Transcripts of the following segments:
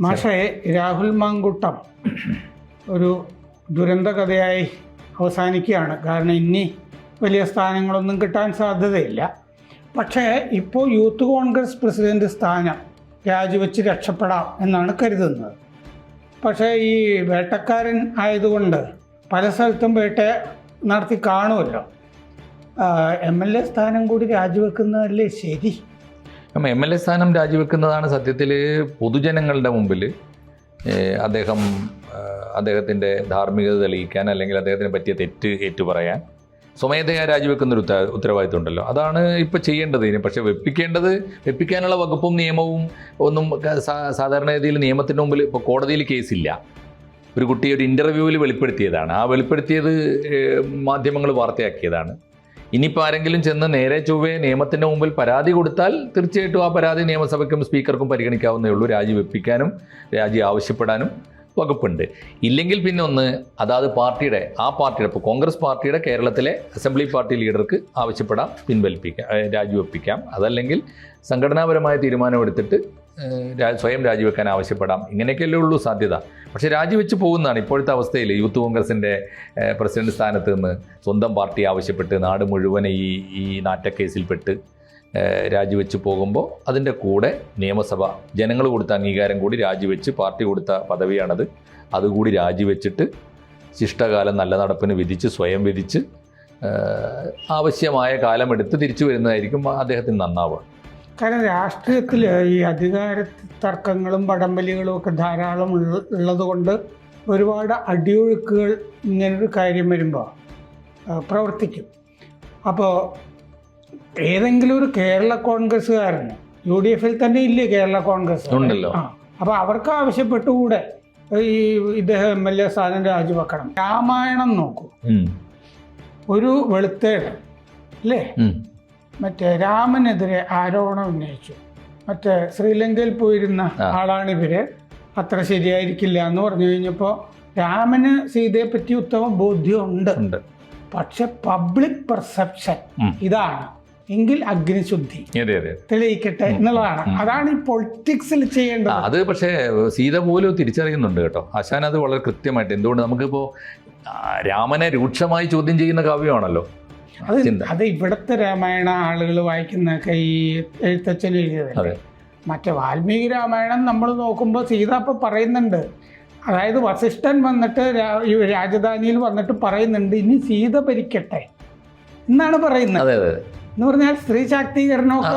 മാഷേ രാഹുൽ മാങ്കുട്ടം ഒരു ദുരന്ത കഥയായി അവസാനിക്കുകയാണ്. കാരണം ഇനി വലിയ സ്ഥാനങ്ങളൊന്നും കിട്ടാൻ സാധ്യതയില്ല. പക്ഷേ ഇപ്പോൾ യൂത്ത് കോൺഗ്രസ് പ്രസിഡന്റ് സ്ഥാനം രാജിവെച്ച് രക്ഷപ്പെടാം എന്നാണ് കരുതുന്നത്. പക്ഷേ ഈ വേട്ടക്കാരൻ ആയതുകൊണ്ട് പല സ്ഥലത്തും വേട്ട നടത്തി കാണുമല്ലോ. എം എൽ എ സ്ഥാനം കൂടി രാജിവെക്കുന്നതല്ലേ ശരി? അപ്പം എം എൽ എ സ്ഥാനം രാജിവെക്കുന്നതാണ് സത്യത്തിൽ പൊതുജനങ്ങളുടെ മുമ്പിൽ അദ്ദേഹം അദ്ദേഹത്തിന്റെ ധാർമ്മികത തെളിയിക്കാൻ അല്ലെങ്കിൽ അദ്ദേഹത്തിന് പറ്റിയ തെറ്റ് ഏറ്റുപറയാൻ സ്വമേധയാ രാജിവെക്കുന്ന ഒരു ഉത്ത- ഉത്തരവാദിത്വം ഉണ്ടല്ലോ അതാണ് ഇപ്പോൾ ചെയ്യേണ്ടത് ഇനി. പക്ഷേ വെപ്പിക്കേണ്ടത് വെപ്പിക്കാനുള്ള വകുപ്പും നിയമവും ഒന്നും സാധാരണ സാധാരണഗതിയിൽ നിയമത്തിന്റെ മുമ്പിൽ ഇപ്പോൾ കോടതിയിൽ കേസില്ല. ഒരു കുട്ടിയെ ഒരു ഇന്റർവ്യൂവിൽ വെളിപ്പെടുത്തിയതാണ്. ആ വെളിപ്പെടുത്തിയത് മാധ്യമങ്ങൾ വാർത്തയാക്കിയതാണ്. ഇനിയിപ്പോൾ ആരെങ്കിലും ചെന്ന് നേരെ ചൊവ്വേ നിയമത്തിന്റെ മുമ്പിൽ പരാതി കൊടുത്താൽ തീർച്ചയായിട്ടും ആ പരാതി നിയമസഭയ്ക്കും സ്പീക്കർക്കും പരിഗണിക്കാവുന്നേ ഉള്ളൂ. രാജി വെപ്പിക്കാനും രാജി ആവശ്യപ്പെടാനും വകുപ്പുണ്ട്. ഇല്ലെങ്കിൽ പിന്നെ ഒന്ന് അതാത് പാർട്ടിയുടെ ആ പാർട്ടിയുടെ ഇപ്പോൾ കോൺഗ്രസ് പാർട്ടിയുടെ കേരളത്തിലെ അസംബ്ലി പാർട്ടി ലീഡർക്ക് ആവശ്യപ്പെടാം പിൻവലിപ്പിക്കാം രാജിവെപ്പിക്കാം. അതല്ലെങ്കിൽ സംഘടനാപരമായ തീരുമാനമെടുത്തിട്ട് സ്വയം രാജിവെക്കാൻ ആവശ്യപ്പെടാം. ഇങ്ങനെയൊക്കെയല്ലേ ഉള്ളൂ സാധ്യത. പക്ഷേ രാജിവെച്ച് പോകുന്നതാണ് ഇപ്പോഴത്തെ അവസ്ഥയിൽ യൂത്ത് കോൺഗ്രസിന്റെ പ്രസിഡന്റ് സ്ഥാനത്ത് നിന്ന് സ്വന്തം പാർട്ടി ആവശ്യപ്പെട്ട് നാട് മുഴുവൻ ഈ ഈ നാറ്റക്കേസിൽപ്പെട്ട് രാജിവെച്ച് പോകുമ്പോൾ അതിന്റെ കൂടെ നിയമസഭ ജനങ്ങൾ കൊടുത്ത അംഗീകാരം കൂടി രാജിവെച്ച് പാർട്ടി കൊടുത്ത പദവിയാണത്. അതുകൂടി രാജിവെച്ചിട്ട് ശിഷ്ടകാലം നല്ല നടപ്പിന് വിധിച്ച് സ്വയം വിധിച്ച് ആവശ്യമായ കാലമെടുത്ത് തിരിച്ചു വരുന്നതായിരിക്കും അദ്ദേഹത്തിന് നന്നാവുക. കാരണം രാഷ്ട്രീയത്തിൽ ഈ അധികാര തർക്കങ്ങളും വടംവലികളും ഒക്കെ ധാരാളം ഉള്ള- ഉള്ളത് കൊണ്ട് ഒരുപാട് അടിയൊഴുക്കുകൾ ഇങ്ങനൊരു കാര്യം വരുമ്പോൾ പ്രവർത്തിക്കും. അപ്പോൾ ഏതെങ്കിലും ഒരു കേരള കോൺഗ്രസ്സുകാരന് യു ഡി എഫിൽ തന്നെ ഇല്ലേ കേരള കോൺഗ്രസ്? ഉണ്ടല്ലോ. ആ അപ്പോൾ അവർക്ക് ആവശ്യപ്പെട്ടുകൂടെ ഈ ഇദ്ദേഹം എം എൽ എ സ്ഥാനം രാജിവെക്കണം. രാമായണം നോക്കൂ. ഒരു വെളുത്തേട് അല്ലേ. മറ്റേ രാമനെതിരെ ആരോപണം ഉന്നയിച്ചു. മറ്റേ ശ്രീലങ്കയിൽ പോയിരുന്ന. ആളാണിവര് അത്ര ശരിയായിരിക്കില്ല എന്ന് പറഞ്ഞു കഴിഞ്ഞപ്പോൾ രാമന് സീതയെ പറ്റി ഉത്തമ ബോധ്യമുണ്ട് ഉണ്ട്. പക്ഷെ പബ്ലിക് പെർസെപ്ഷൻ ഇതാണ്. എങ്കിൽ അഗ്നിശുദ്ധി തെളിയിക്കട്ടെ എന്നുള്ളതാണ്. അതാണ് ഈ പൊളിറ്റിക്സിൽ ചെയ്യേണ്ടത്. അത് പക്ഷേ സീത പോലും തിരിച്ചറിയുന്നുണ്ട് കേട്ടോ. ആശാൻ അത് വളരെ കൃത്യമായിട്ട് എന്തുകൊണ്ട് നമുക്കിപ്പോൾ ആ, രാമനെ രൂക്ഷമായി ചോദ്യം ചെയ്യുന്ന കാവ്യമാണല്ലോ. അത്. അത് ഇവിടുത്തെ രാമായണ ആളുകൾ വായിക്കുന്നൊക്കെ ഈ എഴുത്തച്ഛൻ എഴുതിയതല്ലേ? അതെ. മറ്റേ വാൽമീകി രാമായണം നമ്മൾ നോക്കുമ്പോൾ സീത ഇപ്പം പറയുന്നുണ്ട്. അതായത് വസിഷ്ഠൻ വന്നിട്ട് രാജധാനിയിൽ വന്നിട്ട് പറയുന്നുണ്ട് ഇനി സീത ഭരിക്കട്ടെ. എന്നാണ് പറയുന്നത്. എന്ന് പറഞ്ഞാൽ സ്ത്രീ ശാക്തീകരണമൊക്കെ.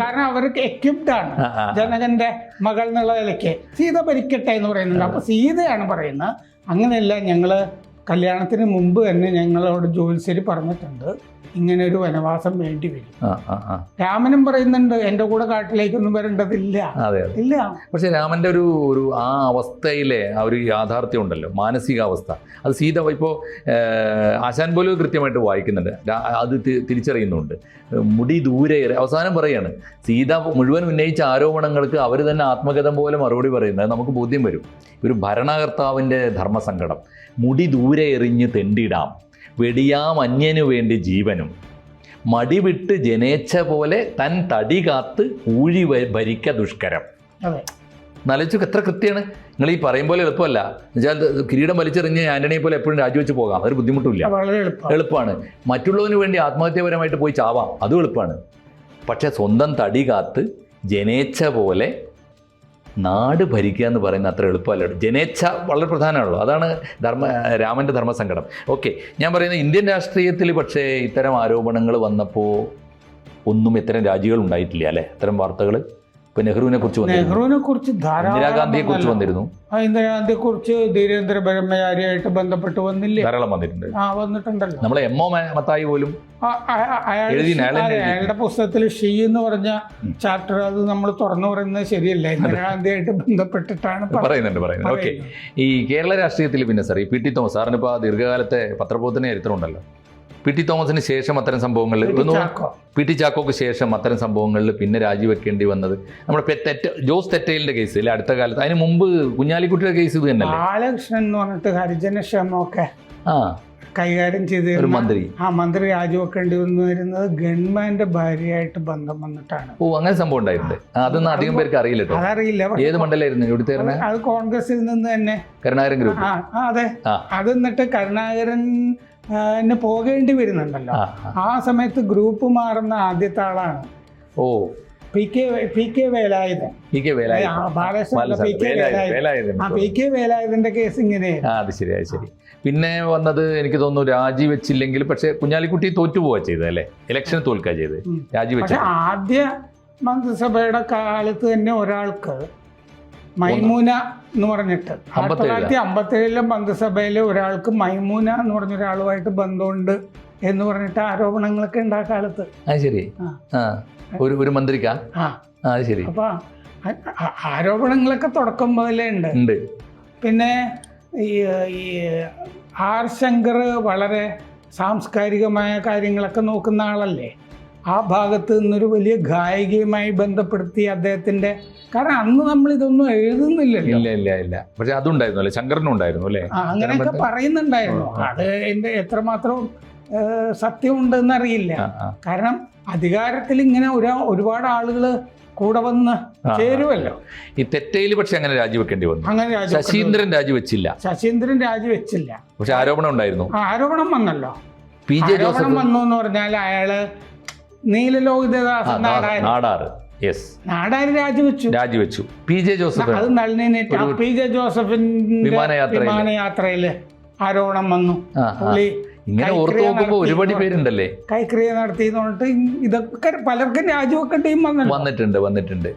കാരണം അവർക്ക് എക്യുപ്ഡ് ആണ്. ജനകന്റെ മകൾ എന്നുള്ള നിലയ്ക്ക്. സീത ഭരിക്കട്ടെ എന്ന് പറയുന്നുണ്ട്. അപ്പൊ സീതയാണ് പറയുന്നത്. അങ്ങനെയല്ല ഞങ്ങൾ കല്യാണത്തിന് മുമ്പ് തന്നെ ഞങ്ങളോട് ജോത്സ്യർ പറഞ്ഞിട്ടുണ്ട്. ഇങ്ങനെ ഒരു വനവാസം വേണ്ടി വരും. രാമനും പറയുന്നുണ്ട് എന്റെ കൂടെ കാട്ടിലേക്കൊന്നും വരേണ്ടതില്ല. ഇല്ല. പക്ഷെ രാമന്റെ ഒരു ഒരു ആ അവസ്ഥയിലെ ആ ഒരു യാഥാർത്ഥ്യം ഉണ്ടല്ലോ മാനസികാവസ്ഥ. അത് സീത ഇപ്പോ ആശാൻ പോലും കൃത്യമായിട്ട് വായിക്കുന്നുണ്ട്. അത് തിരിച്ചറിയുന്നുണ്ട്. മുടി ദൂരെ അവസാനം പറയാണ് സീത മുഴുവൻ ഉന്നയിച്ച ആരോപണങ്ങൾക്ക് അവർ തന്നെ ആത്മഗതം പോലെ മറുപടി പറയുന്നത് നമുക്ക് ബോധ്യം വരും. ഒരു ഭരണകർത്താവിന്റെ ധർമ്മസങ്കടം. മുടി ദൂരെ എറിഞ്ഞ് തെണ്ടിടാം. വെടിയാം അന്യനു വേണ്ടി ജീവനും. മടിവിട്ട് ജനേച്ച പോലെ തൻ തടി കാത്ത് ഊഴി ഭരിക്ക ദുഷ്കരം. അതെ. നലച്ചു എത്ര കൃത്യമാണ് നിങ്ങൾ ഈ പറയും പോലെ എളുപ്പമല്ല. എന്നുവെച്ചാൽ കിരീടം വലിച്ചെറിഞ്ഞ് ആന്റണിയെ പോലെ എപ്പോഴും രാജിവെച്ച് പോകാം. അതൊരു ബുദ്ധിമുട്ടില്ല എളുപ്പമാണ് മറ്റുള്ളവന് വേണ്ടി ആത്മഹത്യാപരമായിട്ട് പോയി ചാവാം. അതും എളുപ്പമാണ് പക്ഷെ സ്വന്തം തടി കാത്ത് ജനേച്ച പോലെ നാട് ഭരിക്കുക എന്ന് പറയുന്ന അത്ര എളുപ്പമല്ല. ജനേച്ഛ വളരെ പ്രധാനമാണല്ലോ. അതാണ് ധർമ്മ രാമന്റെ ധർമ്മസങ്കടം. ഓക്കെ ഞാൻ പറയുന്നത് ഇന്ത്യൻ രാഷ്ട്രീയത്തിൽ പക്ഷേ ഇത്തരം ആരോപണങ്ങൾ വന്നപ്പോൾ ഒന്നും ഇത്തരം രാജ്യങ്ങൾ ഉണ്ടായിട്ടില്ല അല്ലേ? ഇത്തരം വാർത്തകൾ ഇപ്പോൾ നെഹ്റുവിനെ കുറിച്ച് നെഹ്റുവിനെ കുറിച്ച് ഇന്ദിരാഗാന്ധിയെ കുറിച്ച് വന്നിരുന്നു. ആ, ഇന്ദിരാഗാന്ധിയെ കുറിച്ച് ധീരേന്ദ്ര ബ്രഹ്മചാരിയായിട്ട് ബന്ധപ്പെട്ട് വന്നില്ലേ? ധാരാളം വന്നിട്ടുണ്ട്. ആ വന്നിട്ടുണ്ടല്ലോ. നമ്മളെ എം ഒ മത്തായി പോലും. അയാളുടെ പുസ്തകത്തിൽ ഷീ എന്ന് പറഞ്ഞ ചാപ്റ്റർ അത് നമ്മൾ തുറന്നു പറയുന്നത് ശരിയല്ല. ഇന്ദിരാഗാന്ധിയായിട്ട് ബന്ധപ്പെട്ടിട്ടാണ്. പറയുന്നുണ്ട് പറയുന്നത് ഓക്കെ. ഈ കേരള രാഷ്ട്രീയത്തിൽ പിന്നെ സാർ ഈ പി ടി തോമസ് സാറിന് ഇപ്പോൾ ദീർഘകാലത്തെ പത്രബോധന ചരിത്രം ഉണ്ടല്ലോ. പി ടി തോമസിന് ശേഷം അത്തരം സംഭവങ്ങളിൽ പി ടി ചാക്കോക്ക് ശേഷം അത്തരം സംഭവങ്ങളിൽ പിന്നെ രാജിവെക്കേണ്ടി വന്നത്. നമ്മുടെ തെറ്റ ജോസ് തെറ്റയിലിന്റെ കേസ് അല്ലെ? അടുത്ത കാലത്ത്. അതിന് മുമ്പ് കുഞ്ഞാലിക്കുട്ടിയുടെ കേസ് ഇത് തന്നെ ബാലകൃഷ്ണൻ എന്ന് പറഞ്ഞിട്ട് ഹരിജനക്ഷേമമൊക്കെ ആ. കൈകാര്യം ചെയ്ത് ഒരു മന്ത്രി. ആ മന്ത്രി രാജിവെക്കേണ്ടി വന്നു വരുന്നത് ഗവൺമെന്റ് ഭാര്യയായിട്ട് ബന്ധം വന്നിട്ടാണ്. ഓ അങ്ങനെ സംഭവം ഉണ്ടായിട്ടുണ്ട്. അതൊന്നും അധികം പേർക്ക് അറിയില്ല അതറിയില്ല. ഏത് മണ്ഡലമായിരുന്നു? ഇവിടുത്തെ അത് കോൺഗ്രസിൽ നിന്ന് തന്നെ. കരുണാകരൻ ഗ്രൂപ്പ്. അതെ. അത് എന്നിട്ട് കരുണാകരൻ പോകേണ്ടി വരുന്നുണ്ടല്ലോ. ആ സമയത്ത് ഗ്രൂപ്പ് മാറുന്ന ആദ്യത്തെ ആളാണ്. ഓ. P K P K Velayudhan. P K വേലായുധന്റെ case ഇങ്ങനെ. ആ അത് ശരി അത് ശരി. പിന്നെ വന്നത് എനിക്ക് തോന്നുന്നു രാജിവെച്ചില്ലെങ്കിൽ പക്ഷെ കുഞ്ഞാലിക്കുട്ടി തോറ്റുപോവാ ചെയ്തത് അല്ലേ? ഇലക്ഷൻ തോൽക്കുക ചെയ്ത് രാജി രാജിവെച്ച ആദ്യ മന്ത്രിസഭയുടെ കാലത്ത് തന്നെ ഒരാൾക്ക് മൈമൂന എന്ന് പറഞ്ഞിട്ട്. ആയിരത്തി തൊള്ളായിരത്തി അമ്പത്തി ഏഴിലെ മന്ത്രിസഭയിലെ ഒരാൾക്ക് മൈമൂന എന്ന് പറഞ്ഞ ഒരാളുമായിട്ട് ബന്ധമുണ്ട് എന്ന് പറഞ്ഞിട്ട് ആരോപണങ്ങളൊക്കെ ഉണ്ട് ആ കാലത്ത്. അത് ശരി. ഒരു ഒരു മന്ത്രിക്കാ? ആ. ശരി. അപ്പൊ ആരോപണങ്ങളൊക്കെ തുടക്കം മുതലേ ഉണ്ട്. പിന്നെ ഈ ആർ ശങ്കർ വളരെ സാംസ്കാരികമായ കാര്യങ്ങളൊക്കെ നോക്കുന്ന ആളല്ലേ? ആ ഭാഗത്ത് നിന്നൊരു വലിയ ഗായികയുമായി ബന്ധപ്പെടുത്തി അദ്ദേഹത്തിന്റെ കാരണം അന്ന് നമ്മൾ ഇതൊന്നും എഴുതുന്നില്ലല്ലോ. ഇല്ല ഇല്ല ഇല്ല. പക്ഷെ അതുണ്ടായിരുന്നു അല്ലേ? ശങ്കരനും ഉണ്ടായിരുന്നു അല്ലേ അങ്ങനെയൊക്കെ പറയുന്നുണ്ടായിരുന്നു. അത് എന്റെ എത്രമാത്രം സത്യമുണ്ടെന്ന് ആ. കാരണം അധികാരത്തിൽ ഇങ്ങനെ ഒരു ഒരുപാട് ആളുകൾ കൂടെ വന്ന് ചേരുവല്ലോ. ചേരുമല്ലോ ഈ തെറ്റയിൽ പക്ഷെ അങ്ങനെ രാജിവെക്കേണ്ടി വന്നു. അങ്ങനെ. ശശീന്ദ്രൻ രാജിവെച്ചില്ല. ശശീന്ദ്രൻ രാജിവെച്ചില്ല. പക്ഷെ ആരോപണം ഉണ്ടായിരുന്നു. ആരോപണം വന്നല്ലോ. പി. ജെ ജോസഫ് വന്നു എന്ന് പറഞ്ഞാൽ അയാൾ നാടാറ് യെസ് നാടാർ രാജിവെച്ചു. രാജിവെച്ചു. പി. ജെ. ജോസഫ്. അത് പി. ജെ. ജോസഫിന്റെ വിമാനയാത്രയിൽ വിമാനയാത്രയിൽ ആരോപണം വന്നു. പുള്ളി ഇങ്ങനെ ഓർത്തു നോക്കുമ്പോ നോക്കുമ്പോൾ ഒരുപാട് പേരുണ്ടല്ലേ? കൈക്രിയ നടത്തി പറഞ്ഞിട്ട് ഇതൊക്കെ പലർക്കും രാജിവെക്കേണ്ടിയും വന്നിട്ടുണ്ട് വന്നിട്ടുണ്ട് വന്നിട്ടുണ്ട്.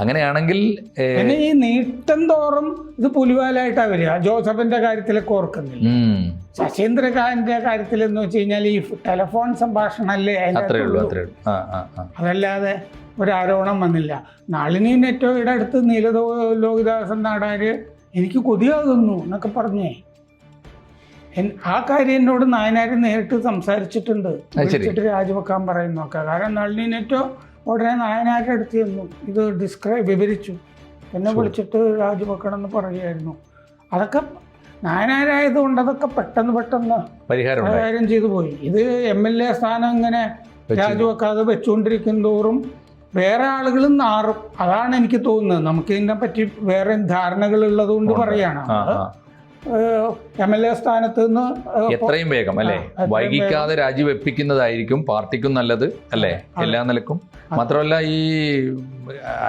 അങ്ങനെയാണെങ്കിൽ പിന്നെ ഈ നീട്ടം തോറും ഇത് പുലിവാലായിട്ടാ വരിക. ജോസഫിന്റെ കാര്യത്തിലൊക്കെ ഓർക്കുന്നില്ല. ശശീന്ദ്രകാരന്റെ കാര്യത്തിൽ എന്ന് വെച്ച് കഴിഞ്ഞാൽ ഈ ടെലിഫോൺ സംഭാഷണമല്ലേ അല്ലേ അത്രേ ഉള്ളൂ അത്രേ ഉള്ളൂ. അതല്ലാതെ ഒരു ആരോപണം വന്നില്ല. നാളിനി നെറ്റോയുടെ അടുത്ത് നീലതോ ലോഹിദാസൻ നാടാര് എനിക്ക് കൊതിയാകുന്നു എന്നൊക്കെ പറഞ്ഞേ. ആ കാര്യം എന്നോട് നായനാര് നേരിട്ട് സംസാരിച്ചിട്ടുണ്ട്. രാജിവെക്കാൻ പറയുന്നൊക്കെ കാരണം നളിനി നെറ്റോ ഉടനെ നായനാരുടെ അടുത്ത് ചെന്നു. ഇത് ഡിസ്ക്രൈബ് വിവരിച്ചു. എന്നെ വിളിച്ചിട്ട് രാജിവെക്കണം എന്ന് പറയുമായിരുന്നു അതൊക്കെ നായനാരായതുകൊണ്ട് അതൊക്കെ പെട്ടെന്ന് പെട്ടെന്ന് ഉണ്ടായി. ചെയ്തു പോയി. ഇത് എം എൽ എ സ്ഥാനം ഇങ്ങനെ. രാജിവെക്കാതെ വെച്ചുകൊണ്ടിരിക്കും തോറും വേറെ ആളുകളും നാറും. അതാണ് എനിക്ക് തോന്നുന്നത്. നമുക്ക് ഇതിനെ പറ്റി വേറെ ധാരണകൾ ഉള്ളത് കൊണ്ട്. പറയാണ് എം എൽ എ സ്ഥാനത്ത് നിന്ന് എത്രയും വേഗം അല്ലേ? വൈകിക്കാതെ രാജിവെപ്പിക്കുന്നതായിരിക്കും പാർട്ടിക്കും നല്ലത് അല്ലേ? എല്ലാ നിലക്കും. മാത്രമല്ല ഈ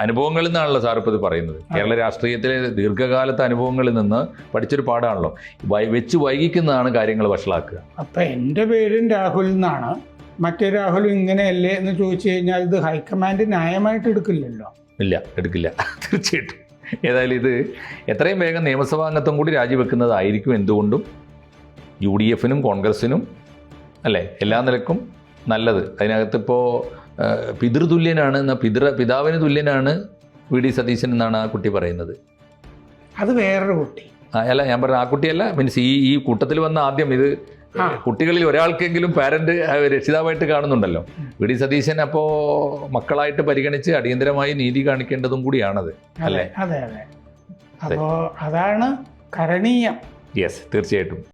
അനുഭവങ്ങളിൽ നിന്നാണല്ലോ സാർ ഇപ്പോൾ ഇത് പറയുന്നത്. കേരള രാഷ്ട്രീയത്തിലെ ദീർഘകാലത്തെ അനുഭവങ്ങളിൽ നിന്ന് പഠിച്ചൊരു പാഠമാണല്ലോ. വൈ- വെച്ച് വൈകിക്കുന്നതാണ് കാര്യങ്ങൾ വഷളാക്കുക. അപ്പൊ എന്റെ പേരും രാഹുൽ എന്നാണ്. മറ്റേ രാഹുൽ ഇങ്ങനെയല്ലേ എന്ന് ചോദിച്ചു കഴിഞ്ഞാൽ ഇത് ഹൈക്കമാൻഡ് ന്യായമായിട്ട് എടുക്കില്ലല്ലോ. ഇല്ല എടുക്കില്ല. തീർച്ചയായിട്ടും. ഏതായാലും ഇത് എത്രയും വേഗം നിയമസഭാ അംഗത്വം കൂടി രാജിവെക്കുന്നതായിരിക്കും എന്തുകൊണ്ടും. യു ഡി എഫിനും കോൺഗ്രസിനും അല്ലേ എല്ലാ നിലക്കും നല്ലത്. അതിനകത്തിപ്പോൾ പിതൃതുല്യനാണ് എന്ന പിതൃ പിതാവിന് തുല്യനാണ് വി ഡി സതീശൻ എന്നാണ് ആ കുട്ടി പറയുന്നത്. അത് വേറൊരു കുട്ടി. അല്ല ഞാൻ പറഞ്ഞ ആ കുട്ടിയല്ല മീൻസ് ഈ ഈ കൂട്ടത്തിൽ വന്ന ആദ്യം ഇത് കുട്ടികളിൽ ഒരാൾക്കെങ്കിലും പാരന്റ് രക്ഷിതാവായിട്ട് കാണുന്നുണ്ടല്ലോ. വി ഡി സതീശൻ അപ്പോ മക്കളായിട്ട് പരിഗണിച്ച് അടിയന്തരമായി നീതി കാണിക്കേണ്ടതും കൂടിയാണത് അല്ലേ? അതെ അതെ. അപ്പോ അതാണ് കരണീയം. യെസ് തീർച്ചയായിട്ടും.